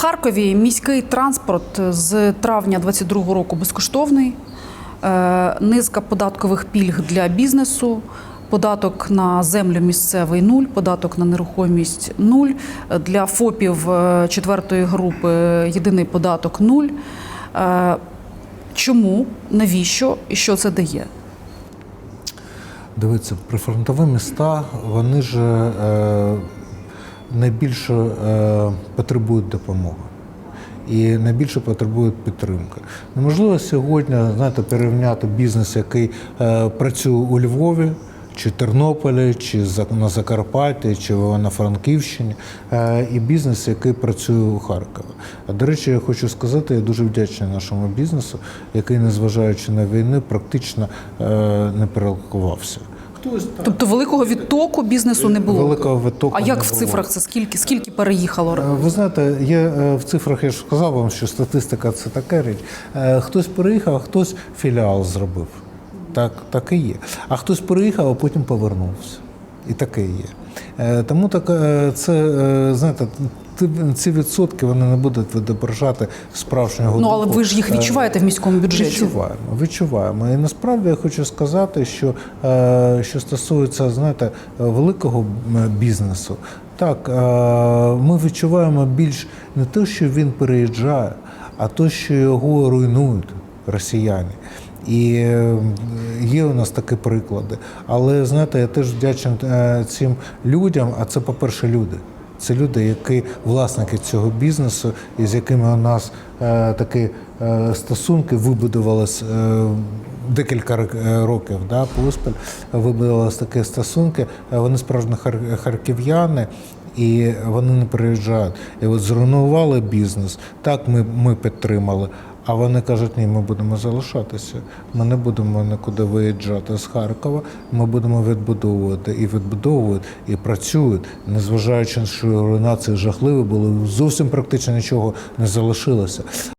Харкові міський транспорт з травня 2022 року безкоштовний. Е, Низка податкових пільг для бізнесу. Податок на землю місцевий нуль, податок на нерухомість нуль. Для ФОПів е, четвертої групи єдиний податок нуль. Е, Чому, навіщо і що це дає? Дивіться, прифронтові міста вони ж найбільше е, потребують допомоги. І найбільше потребують підтримки. Неможливо сьогодні знаєте, порівняти бізнес, який е, працює у Львові, чи Тернополі, чи на Закарпатті, чи на Франківщині, е, і бізнес, який працює у Харкові. А до речі, я хочу сказати, я дуже вдячний нашому бізнесу, який, незважаючи на війну, практично е, не перелокувався. Тобто великого відтоку бізнесу не було. Великого відтоку а як не в було. цифрах це скільки? Скільки переїхало? Е, Ви знаєте, є е, в цифрах, я ж сказав вам, що статистика це така річ. Е, Хтось переїхав, а хтось філіал зробив. Так, так і є. А хтось переїхав, а потім повернувся. І таке є. Е, Тому так, е, це, е, знаєте, ці відсотки вони не будуть відображати справжнього Ну але ви ж їх відчуваєте в міському бюджеті. Відчуваємо, відчуваємо. І насправді я хочу сказати, що що стосується знаєте, великого бізнесу, так ми відчуваємо більш не те, що він переїжджає, а те, що його руйнують росіяни. І е, є у нас такі приклади. Але знаєте, я теж вдячний е, цим людям. А це, по-перше, люди. Це люди, які власники цього бізнесу, і з якими у нас е, такі стосунки вибудувалися е, декілька рок- років да, поспіль. Вибудувалися такі стосунки. Вони справжні хар- харків'яни. І вони не приїжджають. І от зруйнували бізнес. Так, ми, ми підтримали. А вони кажуть, ні, ми будемо залишатися. Ми не будемо нікуди виїжджати з Харкова. Ми будемо відбудовувати і відбудовують, і працюють, незважаючи, що руйнації жахливі були, зовсім практично нічого не залишилося.